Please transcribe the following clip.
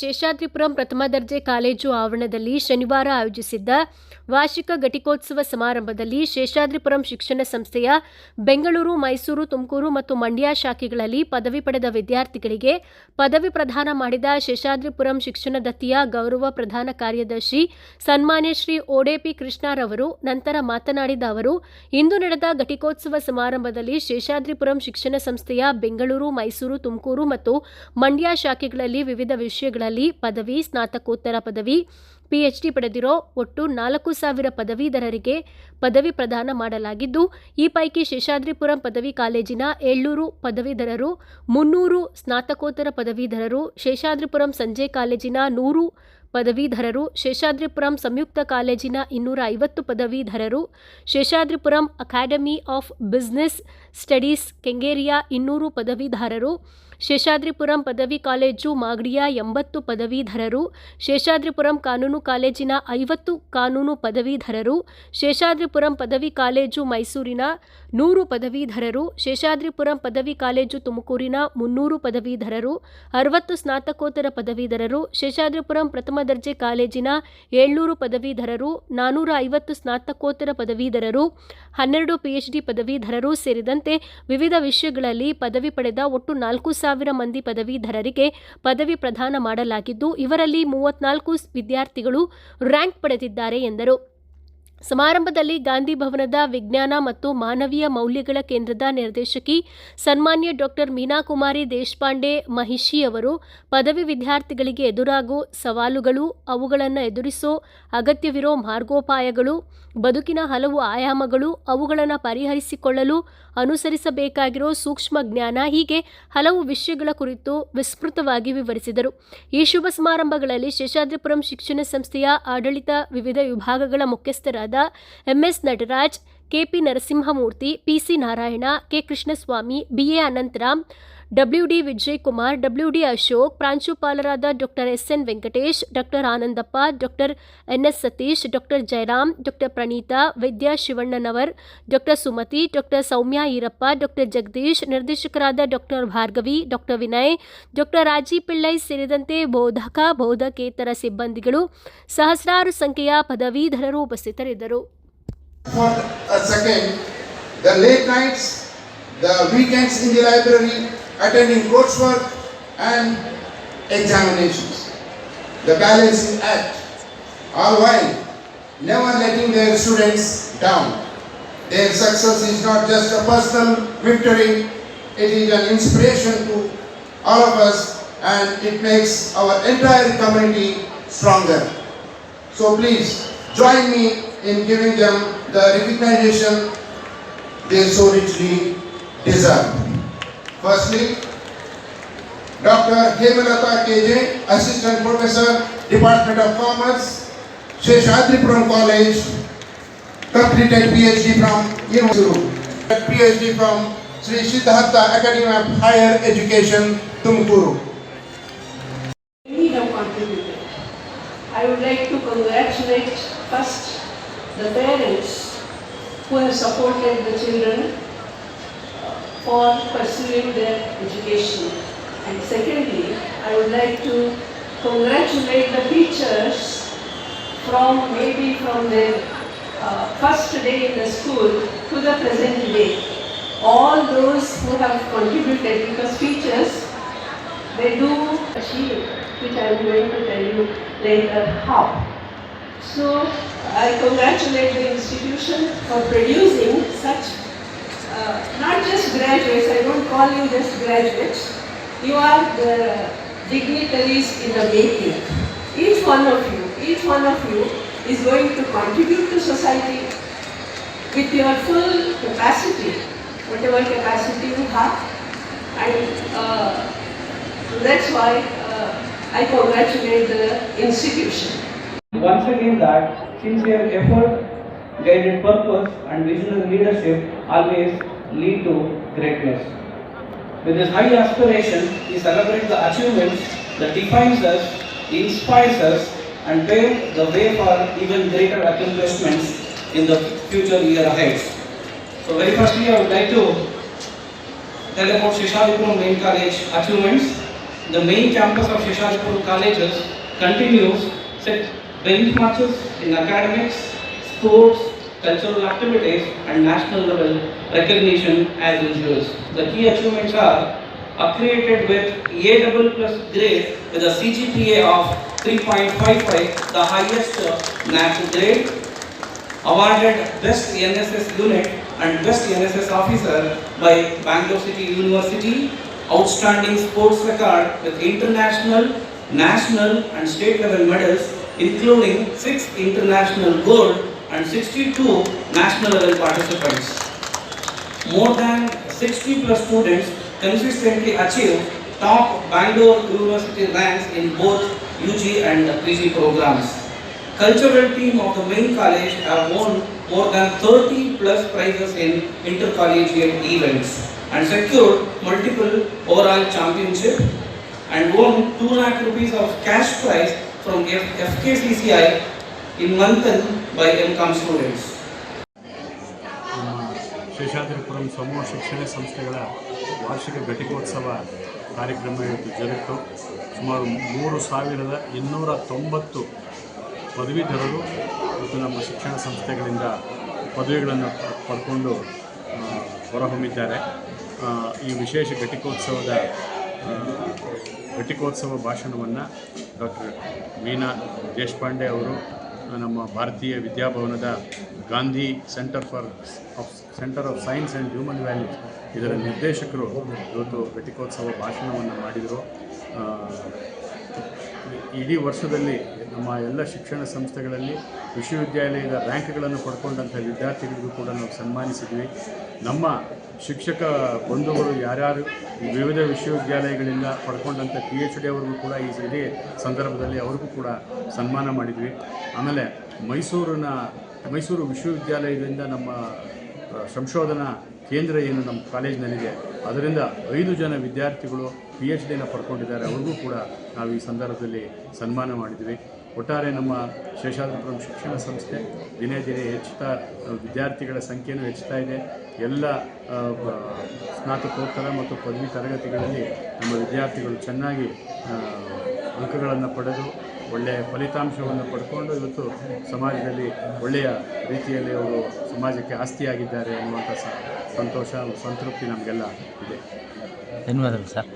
ಶೇಷಾದ್ರಿಪುರಂ ಪ್ರಥಮ ದರ್ಜೆ ಕಾಲೇಜು ಆವರಣದಲ್ಲಿ ಶನಿವಾರ ಆಯೋಜಿಸಿದ್ದ ವಾರ್ಷಿಕ ಘಟಿಕೋತ್ಸವ ಸಮಾರಂಭದಲ್ಲಿ ಶೇಷಾದ್ರಿಪುರಂ ಶಿಕ್ಷಣ ಸಂಸ್ಥೆಯ ಬೆಂಗಳೂರು, ಮೈಸೂರು, ತುಮಕೂರು ಮತ್ತು ಮಂಡ್ಯ ಶಾಖೆಗಳಲ್ಲಿ ಪದವಿ ಪಡೆದ ವಿದ್ಯಾರ್ಥಿಗಳಿಗೆ ಪದವಿ ಪ್ರದಾನ ಮಾಡಿದ ಶೇಷಾದ್ರಿಪುರಂ ಶಿಕ್ಷಣ ದತ್ತಿಯ ಗೌರವ ಪ್ರಧಾನ ಕಾರ್ಯದರ್ಶಿ ಸನ್ಮಾನ್ಯ ಶ್ರೀ ಓಡೆಪಿ ಕೃಷ್ಣಾರವರು ನಂತರ ಮಾತನಾಡಿದ ಅವರು, ಇಂದು ನಡೆದ ಘಟಿಕೋತ್ಸವ ಸಮಾರಂಭದಲ್ಲಿ ಶೇಷಾದ್ರಿಪುರಂ ಶಿಕ್ಷಣ ಸಂಸ್ಥೆಯ ಬೆಂಗಳೂರು, ಮೈಸೂರು, ತುಮಕೂರು ಮತ್ತು ಮಂಡ್ಯ ಶಾಖೆಗಳಲ್ಲಿ ವಿವಿಧ ವಿಷಯಗಳಲ್ಲಿ ಪದವಿ, ಸ್ನಾತಕೋತ್ತರ ಪದವಿ ಪಿಎಚ್ಡಿ ಪಡೆದಿರೋ ಒಟ್ಟು ನಾಲ್ಕು ಸಾವಿರ ಪದವೀಧರರಿಗೆ ಪದವಿ ಪ್ರದಾನ ಮಾಡಲಾಗಿದ್ದು, ಈ ಪೈಕಿ ಶೇಷಾದ್ರಿಪುರಂ ಪದವಿ ಕಾಲೇಜಿನ ಏಳ್ನೂರು ಪದವೀಧರರು, ಮುನ್ನೂರು ಸ್ನಾತಕೋತ್ತರ ಪದವೀಧರರು, ಶೇಷಾದ್ರಿಪುರಂ ಸಂಜೆ ಕಾಲೇಜಿನ ನೂರು ಪದವೀಧರರು, ಶೇಷಾದ್ರಿಪುರಂ ಸಂಯುಕ್ತ ಕಾಲೇಜಿನ ಇನ್ನೂರ ಐವತ್ತು ಪದವೀಧರರು, Seshadripuram academy of business studies ಕೆಂಗೇರಿಯ ಇನ್ನೂರು ಪದವೀಧರರು ಶೇಷಾದ್ರಿಪುರಂ ಪದವಿ ಕಾಲೇಜು ಮಾಗಡಿಯ ಎಂಬತ್ತು ಪದವೀಧರರು, ಶೇಷಾದ್ರಿಪುರಂ ಕಾನೂನು ಕಾಲೇಜಿನ ಐವತ್ತು ಕಾನೂನು ಪದವೀಧರರು, ಶೇಷಾದ್ರಿಪುರಂ ಪದವಿ ಕಾಲೇಜು ಮೈಸೂರಿನ ನೂರು ಪದವೀಧರರು, ಶೇಷಾದ್ರಿಪುರಂ ಪದವಿ ಕಾಲೇಜು ತುಮಕೂರಿನ ಮುನ್ನೂರು ಪದವೀಧರರು, ಅರವತ್ತು ಸ್ನಾತಕೋತ್ತರ ಪದವೀಧರರು, ಶೇಷಾದ್ರಿಪುರಂ ಪ್ರಥಮ ದರ್ಜೆ ಕಾಲೇಜಿನ ಏಳ್ನೂರು ಪದವೀಧರರು, ನಾನೂರ ಐವತ್ತು ಸ್ನಾತಕೋತ್ತರ ಪದವೀಧರರು, ಹನ್ನೆರಡು ಪಿಎಚ್ಡಿ ಪದವೀಧರರು ಸೇರಿದಂತೆ ವಿವಿಧ ವಿಷಯಗಳಲ್ಲಿ ಪದವಿ ಪಡೆದ ಒಟ್ಟು ನಾಲ್ಕು ಸಾವಿರ ಮಂದಿ ಪದವೀಧರರಿಗೆ ಪದವಿ ಪ್ರದಾನ ಮಾಡಲಾಗಿದ್ದು ಇವರಲ್ಲಿ ಮೂವತ್ನಾಲ್ಕು ವಿದ್ಯಾರ್ಥಿಗಳು ರ್ಯಾಂಕ್ ಪಡೆದಿದ್ದಾರೆ ಎಂದರು. ಸಮಾರಂಭದಲ್ಲಿ ಗಾಂಧಿ ಭವನದ ವಿಜ್ಞಾನ ಮತ್ತು ಮಾನವೀಯ ಮೌಲ್ಯಗಳ ಕೇಂದ್ರದ ನಿರ್ದೇಶಕಿ ಸನ್ಮಾನ್ಯ ಡಾಕ್ಟರ್ ಮೀನಾಕುಮಾರಿ ದೇಶಪಾಂಡೆ ಮಹಿಷಿ ಅವರು ಪದವಿ ವಿದ್ಯಾರ್ಥಿಗಳಿಗೆ ಎದುರಾಗೋ ಸವಾಲುಗಳು, ಅವುಗಳನ್ನು ಎದುರಿಸೋ ಅಗತ್ಯವಿರೋ ಮಾರ್ಗೋಪಾಯಗಳು, ಬದುಕಿನ ಹಲವು ಆಯಾಮಗಳು, ಅವುಗಳನ್ನು ಪರಿಹರಿಸಿಕೊಳ್ಳಲು ಅನುಸರಿಸಬೇಕಾಗಿರೋ ಸೂಕ್ಷ್ಮ ಜ್ಞಾನ, ಹೀಗೆ ಹಲವು ವಿಷಯಗಳ ಕುರಿತು ವಿಸ್ತೃತವಾಗಿ ವಿವರಿಸಿದರು. ಈ ಶುಭ ಸಮಾರಂಭಗಳಲ್ಲಿ ಶೇಷಾದ್ರಿಪುರಂ ಶಿಕ್ಷಣ ಸಂಸ್ಥೆಯ ಆಡಳಿತ ವಿವಿಧ ವಿಭಾಗಗಳ ಮುಖ್ಯಸ್ಥರಾದ MS Nataraj KP Narasimhamurthy PC Narayana K Krishnaswamy BA Anantharam WD Vijay Kumar WD Ashok ಪ್ರಾಂಶುಪಾಲರಾದ doctor S N Venkatesh doctor Anandappa doctor N S Satish doctor Jayaram doctor Praneetha Vidya Shivannanavar doctor Sumathi doctor Soumya Earappa doctor Jagadish ನಿರ್ದೇಶಕರಾದ doctor Bhargavi doctor Vinay doctor Raji Pillai ಸೇರಿದಂತೆ ಬೋಧಕ ಬೋಧಕೇತರ ಸಿಬ್ಬಂದಿಗಳು ಸಹಸ್ರಾರು ಸಂಖ್ಯೆಯ ಪದವೀಧರರು ಉಪಸ್ಥಿತರಿದ್ದರು. The late nights, the weekends in the library, attending coursework and examinations. The balancing act, all while never letting their students down. Their success is not just a personal victory, it is an inspiration to all of us and it makes our entire community stronger. So please join me in giving them the recognition they so richly deserve. Firstly, Dr. Hemalata KJ, Assistant Professor, Department of Commerce, Sheshadripuram College, completed PhD from University. PhD from Sri Siddhartha Academy of Higher Education, Tumkuru. I would like to congratulate first the parents who have supported the children for pursuing their education. And secondly, I would like to congratulate the teachers from maybe from their uh, first day in the school to the present day. All those who have contributed because teachers they do achieve, which I am going to tell you later how. So I congratulate the institution for producing such, uh, not just graduates, I don't call you just graduates, you are the dignitaries in the making. Each one of you, each one of you is going to contribute to society with your full capacity, whatever capacity you have. And uh, that's why uh, I congratulate the institution. Once again that sincere effort, guided purpose and visionary leadership always lead to greatness. With this high aspiration, we celebrate the achievements that defines us, inspires us and pave the way for even greater accomplishments in the future year ahead. So very firstly I would like to tell about Shishadipuram Main College achievements the main campus of Sheshadipur colleges continues set benchmarks in academics, sports, cultural activities and national level recognition as usual. The key achievements are accredited with A double plus grade with a CGPA of 3.55, the highest uh, national grade, awarded Best NSS Unit and Best NSS Officer by Bangalore City University, outstanding sports record with international, national and state level medals including 6 international gold and 62 national level participants. More than 60 plus students consistently achieve top Bangalore University ranks in both UG and PG programs. Cultural team of the main college have won more than 30 plus prizes in intercollegiate events and secured multiple overall championship and won 2 lakh rupees of cash prize from F- FKCCI in Manthan by MCOM students. Seshadripuram ಸಮೂಹ ಶಿಕ್ಷಣ ಸಂಸ್ಥೆಗಳ ವಾರ್ಷಿಕ ಘಟಿಕೋತ್ಸವ ಕಾರ್ಯಕ್ರಮ ಇವತ್ತು ಜರುಗಿತು ಸುಮಾರು ಮೂರು ಸಾವಿರದ ಇನ್ನೂರ ತೊಂಬತ್ತು ಪದವೀಧರರು ಇವತ್ತು ನಮ್ಮ ಶಿಕ್ಷಣ ಸಂಸ್ಥೆಗಳಿಂದ ಪದವಿಗಳನ್ನು ಪಡ್ಕೊಂಡು ಹೊರಹೊಮ್ಮಿದ್ದಾರೆ ಈ ವಿಶೇಷ ಘಟಿಕೋತ್ಸವದ ಘಟಿಕೋತ್ಸವ ಭಾಷಣವನ್ನು ಡಾಕ್ಟರ್ ಮೀನಾ ದೇಶಪಾಂಡೆ ಅವರು ನಮ್ಮ ಭಾರತೀಯ ವಿದ್ಯಾಭವನದ Gandhi centre for of centre of science and human values. ಇದರ ನಿರ್ದೇಶಕರು ಇವತ್ತು ಘಟಿಕೋತ್ಸವ ಭಾಷಣವನ್ನು ಮಾಡಿದರು. ಇಡೀ ವರ್ಷದಲ್ಲಿ ನಮ್ಮ ಎಲ್ಲ ಶಿಕ್ಷಣ ಸಂಸ್ಥೆಗಳಲ್ಲಿ ವಿಶ್ವವಿದ್ಯಾಲಯದ ರ್ಯಾಂಕ್ಗಳನ್ನು ಪಡ್ಕೊಂಡಂಥ ವಿದ್ಯಾರ್ಥಿಗಳಿಗೂ ಕೂಡ ನಾವು ಸನ್ಮಾನಿಸಿದ್ವಿ. ನಮ್ಮ ಶಿಕ್ಷಕ ಬಂಧುಗಳು ಯಾರ್ಯಾರು ವಿವಿಧ ವಿಶ್ವವಿದ್ಯಾಲಯಗಳಿಂದ ಪಡ್ಕೊಂಡಂಥ ಪಿ ಎಚ್ ಡಿ ಅವ್ರಿಗೂ ಕೂಡ ಈ ಇದೇ ಸಂದರ್ಭದಲ್ಲಿ ಅವ್ರಿಗೂ ಕೂಡ ಸನ್ಮಾನ ಮಾಡಿದ್ವಿ. ಆಮೇಲೆ ಮೈಸೂರಿನ, ಮೈಸೂರು ವಿಶ್ವವಿದ್ಯಾಲಯದಿಂದ ನಮ್ಮ ಸಂಶೋಧನಾ ಕೇಂದ್ರ ಏನು ನಮ್ಮ ಕಾಲೇಜಿನಲ್ಲಿದೆ, ಅದರಿಂದ ಐದು ಜನ ವಿದ್ಯಾರ್ಥಿಗಳು ಪಿ ಎಚ್ ಡಿನ ಪಡ್ಕೊಂಡಿದ್ದಾರೆ. ಅವ್ರಿಗೂ ಕೂಡ ನಾವು ಈ ಸಂದರ್ಭದಲ್ಲಿ ಸನ್ಮಾನ ಮಾಡಿದ್ವಿ. ಒಟ್ಟಾರೆ ನಮ್ಮ ಶೇಷಾದ್ರಿಪುರಂ ಶಿಕ್ಷಣ ಸಂಸ್ಥೆ ದಿನೇ ದಿನೇ ಹೆಚ್ಚುತ್ತಾ, ವಿದ್ಯಾರ್ಥಿಗಳ ಸಂಖ್ಯೆಯೂ ಹೆಚ್ಚುತ್ತಾ ಇದೆ. ಎಲ್ಲ ಸ್ನಾತಕೋತ್ತರ ಮತ್ತು ಪದವಿ ತರಗತಿಗಳಲ್ಲಿ ನಮ್ಮ ವಿದ್ಯಾರ್ಥಿಗಳು ಚೆನ್ನಾಗಿ ಅಂಕಗಳನ್ನು ಪಡೆದು, ಒಳ್ಳೆಯ ಫಲಿತಾಂಶವನ್ನು ಪಡ್ಕೊಂಡು ಇವತ್ತು ಸಮಾಜದಲ್ಲಿ ಒಳ್ಳೆಯ ರೀತಿಯಲ್ಲಿ ಅವರು ಸಮಾಜಕ್ಕೆ ಆಸ್ತಿಯಾಗಿದ್ದಾರೆ ಅನ್ನುವಂಥ ಸಂತೋಷ, ಸಂತೃಪ್ತಿ ನಮಗೆಲ್ಲ ಇದೆ. ಧನ್ಯವಾದಗಳು ಸರ್.